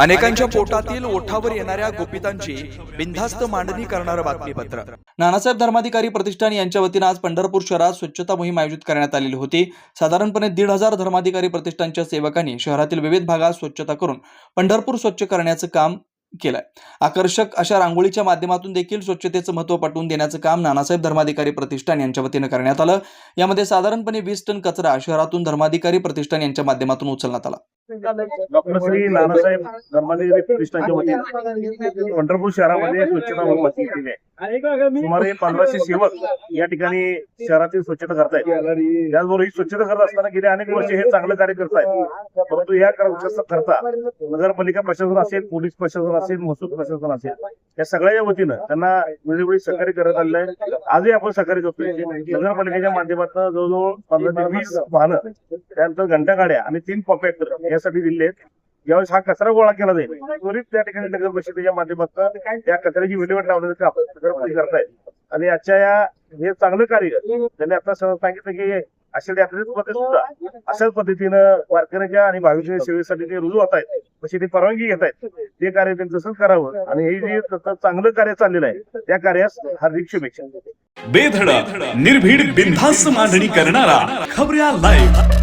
अनेकांच्या पोटातील ओठावर येणाऱ्या गोपितांची बिनधास्त मांडणी करणारं बातमीपत्र. नानासाहेब धर्माधिकारी प्रतिष्ठान यांच्या वतीनं आज पंढरपूर शहरात स्वच्छता मोहीम आयोजित करण्यात आलेली होती. साधारणपणे दीड हजार धर्माधिकारी प्रतिष्ठानच्या सेवकांनी शहरातील विविध भागात स्वच्छता करून पंढरपूर स्वच्छ करण्याचं काम केलंय. आकर्षक अशा रांगोळीच्या माध्यमातून देखील स्वच्छतेचं महत्त्व पटवून देण्याचं काम नानासाहेब धर्माधिकारी प्रतिष्ठान यांच्या वतीनं करण्यात आलं. यामध्ये साधारणपणे वीस टन कचरा शहरातून धर्माधिकारी प्रतिष्ठान यांच्या माध्यमातून उचलण्यात आला. डॉक्टर श्री नानासाहेब धर्माधिकारी प्रतिष्ठानच्या वतीने पंढरपूर शहरामध्ये स्वच्छता मोहीम हाती घेतलेली आहे सुमारे पंधराशे सेवक या ठिकाणी शहरातील स्वच्छता करतायत. त्याचबरोबर ही स्वच्छता करत असताना गेली अनेक वर्ष हे चांगलं कार्य करतायत. परंतु या करता करता नगरपालिका प्रशासन असेल पोलीस प्रशासन असेल महसूल प्रशासन असेल या सगळ्याच्या वतीनं त्यांना वेळोवेळी सहकार्य करत आलेलं आहे. आजही आपण सहकार्य करतोय. नगरपालिकेच्या माध्यमातून जवळजवळ पंधरा ते वीस वाहनं त्यानंतर घंटागाड्या आणि तीन पॉकेट यासाठी दिले आहेत. ज्यावेळेस हा कचरा गोळा केला जाईल. त्वरित त्या ठिकाणी नगर परिषदेच्या माध्यमातून त्या कचऱ्याची विल्हेवाट लावण्याचं काम नगरपालिका करतायत आणि आजच्या या हे चांगलं कार्य त्यांनी आता सांगितलं की अशा यात्रेमध्ये सुद्धा अशाच पद्धतीनं वारकऱ्याच्या आणि भाविकांच्या सेवेसाठी ते रुजू होत आहेत तशी ते परवानगी घेत आहेत ते कार्य त्यांनी तसंच करावं आणि हे जे चांगलं कार्य चाललेलं आहे त्या कार्यास हार्दिक शुभेच्छा. बेधडक निर्भीड बिनधास्त मांडणी करणारा खबऱ्या लाईव्ह